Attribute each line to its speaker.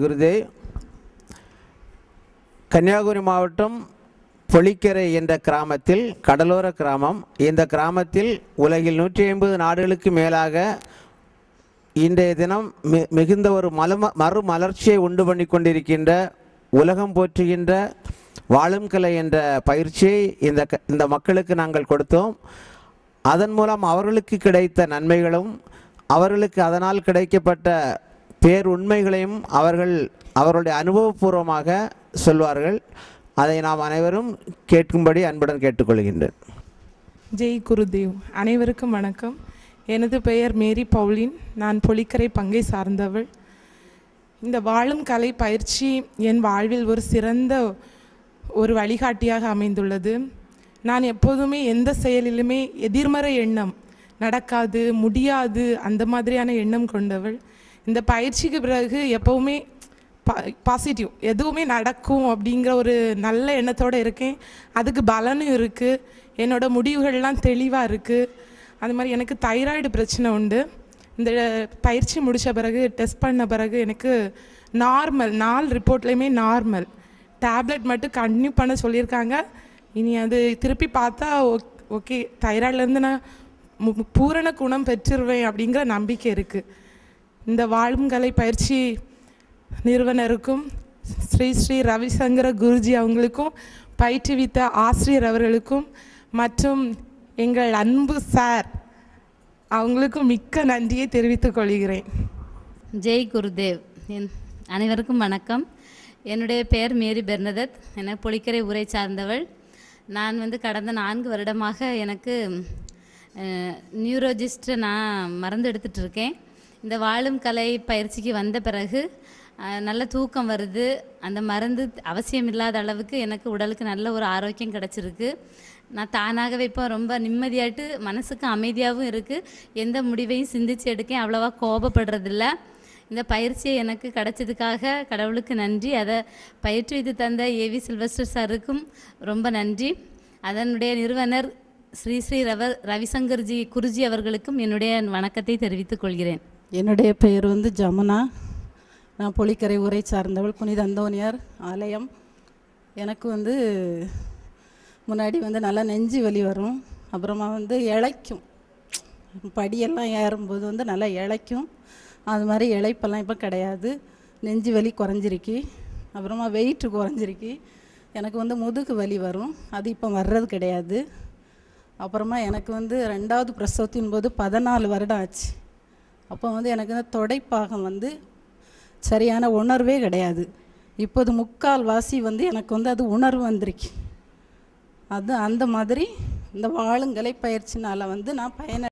Speaker 1: குருதே கன்னியாகுமரி மாவட்டம் பொலிக்கரை என்ற கிராமத்தில் கடலோர கிராமம். இந்த கிராமத்தில் உலகில் நூற்றி ஐம்பது நாடுகளுக்கு மேலாக இன்றைய தினம் மி மிகுந்த ஒரு மலம மறுமலர்ச்சியை உண்டு பண்ணி கொண்டிருக்கின்ற உலகம் போற்றுகின்ற வாழும் கலை என்ற பயிற்சியை இந்த இந்த மக்களுக்கு நாங்கள் கொடுத்தோம். அதன் மூலம் அவர்களுக்கு கிடைத்த நன்மைகளும் அவர்களுக்கு அதனால் கிடைக்கப்பட்ட பேர் உண்மைகளையும் அவர்கள் அவர்களுடைய அனுபவபூர்வமாக சொல்வார்கள். அதை நாம் அனைவரும் கேட்கும்படி அன்புடன் கேட்டுக்கொள்கின்றேன்.
Speaker 2: ஜெய் குருதேவ் அனைவருக்கும் வணக்கம். எனது பெயர் மேரி பவுலின். நான் பொலிக்கரை பங்கை சார்ந்தவள். இந்த வாழும் கலை பயிற்சி என் வாழ்வில் ஒரு சிறந்த ஒரு வழிகாட்டியாக அமைந்துள்ளது. நான் எப்போதுமே எந்த செயலிலுமே எதிர்மறை எண்ணம் நடக்காது முடியாது அந்த மாதிரியான எண்ணம் கொண்டவள். இந்த பயிற்சிக்கு பிறகு எப்போவுமே பா பாசிட்டிவ் எதுவுமே நடக்கும் அப்படிங்கிற ஒரு நல்ல எண்ணத்தோடு இருக்கேன். அதுக்கு பலனும் இருக்குது என்னோட முடிவுகள்லாம் தெளிவாக இருக்குது அது மாதிரி எனக்கு தைராய்டு பிரச்சனை உண்டு. இந்த பயிற்சி முடித்த பிறகு டெஸ்ட் பண்ண பிறகு எனக்கு நார்மல் நாலு ரிப்போர்ட்லேயுமே நார்மல் டேப்லெட் மட்டும் கண்டினியூ பண்ண சொல்லியிருக்காங்க. இனி அது திருப்பி பார்த்தா ஓகே தைராய்ட்லேருந்து நான் பூரண குணம் பெற்றுருவேன் அப்படிங்கிற நம்பிக்கை இருக்குது இந்த வாழும் கலை பயிற்சி நிறுவனருக்கும் ஸ்ரீ ஸ்ரீ ரவிசங்கர குருஜி அவங்களுக்கும் பயிற்றுவித்த ஆசிரியர் அவர்களுக்கும் மற்றும் எங்கள் அன்பு சார் அவங்களுக்கும் மிக்க நன்றியை தெரிவித்துக் கொள்கிறேன்.
Speaker 3: ஜெய் குருதேவ். என் அனைவருக்கும் வணக்கம். என்னுடைய பெயர் மேரி பெர்னதத். என பொலிக்கரை ஊரை சார்ந்தவள். நான் வந்து கடந்த நான்கு வருடமாக எனக்கு நியூரோஜிஸ்ட்டை நான் மறந்து எடுத்துட்டு இருக்கேன். இந்த வாழும் கலை பயிற்சிக்கு வந்த பிறகு நல்ல தூக்கம் வருது. அந்த மருந்து அவசியம் இல்லாத அளவுக்கு எனக்கு உடலுக்கு நல்ல ஒரு ஆரோக்கியம் கிடச்சிருக்கு. நான் தானாகவே இப்போ ரொம்ப நிம்மதியாட்டு மனசுக்கு அமைதியாகவும் இருக்குது எந்த முடிவையும் சிந்திச்சு எடுக்கேன் அவ்வளோவா கோபப்படுறதில்ல. இந்த பயிற்சியை எனக்கு கிடைச்சதுக்காக கடவுளுக்கு நன்றி. அதை பயிற்றுவித்து தந்த ஏவி சில்வஸ்டர் சாருக்கும் ரொம்ப நன்றி. அதனுடைய நிறுவனர் ஸ்ரீ ஸ்ரீ ரவ ரவிசங்கர்ஜி குருஜி அவர்களுக்கும் என்னுடைய வணக்கத்தை தெரிவித்துக் கொள்கிறேன்.
Speaker 4: என்னுடைய பெயர் வந்து ஜமுனா. நான் பொலிக்கரை ஊரை சார்ந்தவள் புனித அந்தோனியார் ஆலயம். எனக்கு வந்து முன்னாடி வந்து நல்லா நெஞ்சு வலி வரும். அப்புறமா வந்து இளைக்கும் படியெல்லாம் ஏறும்போது வந்து நல்லா இளைக்கும் அது மாதிரி இளைப்பெல்லாம் இப்போ கிடையாது. நெஞ்சு வலி குறைஞ்சிருக்கு. அப்புறமா வெயிட்டு குறைஞ்சிருக்கு. எனக்கு வந்து முதுகு வலி வரும். அது இப்போ வர்றது கிடையாது. அப்புறமா எனக்கு வந்து ரெண்டாவது பிரசவத்தின் போது பதினாலு வருடம் ஆச்சு. அப்போ வந்து எனக்கு வந்து தொடைப்பாகம் வந்து சரியான உணர்வே கிடையாது. இப்போது முக்கால் வாசி வந்து எனக்கு வந்து அது உணர்வு வந்திருக்கு. அது அந்த மாதிரி இந்த வாழுங்கலை பயிற்சினால் வந்து நான் பயன